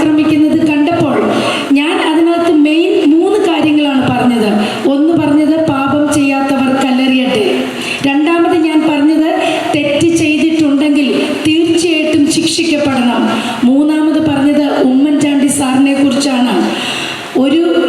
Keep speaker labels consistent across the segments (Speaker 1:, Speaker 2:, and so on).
Speaker 1: ആക്രമിക്കുന്നത് കണ്ടപ്പോൾ ഞാൻ അതിനകത്ത് മെയിൻ മൂന്ന് കാര്യങ്ങളാണ് പറഞ്ഞത്. ഒന്ന് പറഞ്ഞത് പാപം ചെയ്യാത്തവർ കല്ലെറിയട്ടെ. രണ്ടാമത് ഞാൻ പറഞ്ഞത് തെറ്റ് ചെയ്തിട്ടുണ്ടെങ്കിൽ തീർച്ചയായിട്ടും ശിക്ഷിക്കപ്പെടണം. മൂന്നാമത് പറഞ്ഞത് ഉമ്മൻചാണ്ടി സാറിനെ കുറിച്ചാണ്. ഒരു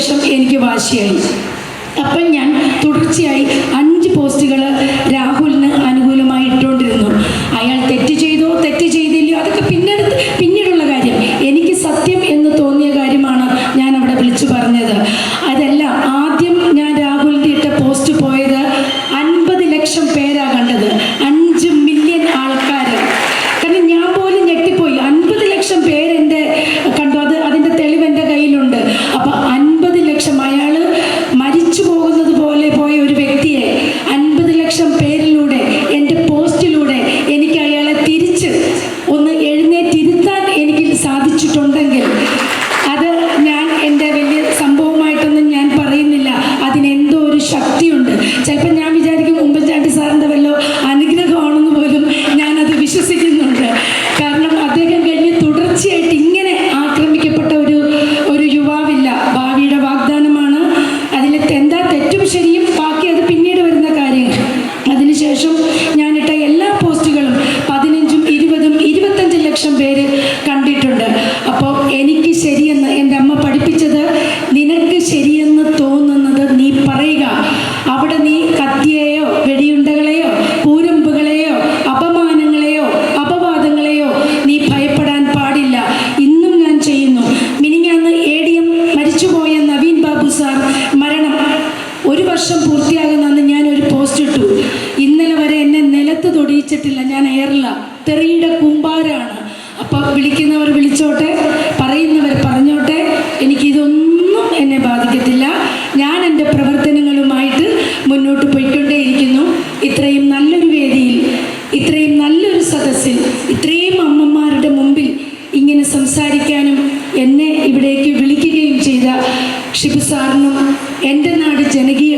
Speaker 1: ശേഷം എനിക്ക് വാശിയായി. അപ്പം ഞാൻ തുടർച്ചയായി അഞ്ച് പോസ്റ്റുകൾ രാഹുലിന് বলছি വർഷം പൂർത്തിയാകുന്ന ഞാൻ ഒരു പോസ്റ്റ് ഇട്ടു. ഇന്നലെ വരെ എന്നെ നിലത്ത് തൊടിയിച്ചിട്ടില്ല. ഞാൻ എയറില്ല തെറിയുടെ കുമ്പാരാണ് അപ്പൊ വിളിക്കുന്നവർ വിളിച്ചോട്ടെ പറയുന്നവർ പറഞ്ഞോട്ടെ എനിക്കിതൊന്നും എന്നെ ബാധിക്കത്തില്ല. ഞാൻ എന്റെ പ്രവർത്തനങ്ങളുമായിട്ട് മുന്നോട്ട് പോയിക്കൊണ്ടേയിരിക്കുന്നു. ഇത്രയും നല്ലൊരു വേദിയിൽ ഇത്രയും നല്ലൊരു സദസ്സിൽ ഇത്രയും അമ്മമാരുടെ മുമ്പിൽ ഇങ്ങനെ സംസാരിക്കാനും എന്നെ ഇവിടേക്ക് വിളിക്കുകയും ചെയ്ത ഷിബു സാറിനും എന്റെ നാട് ജനകീയ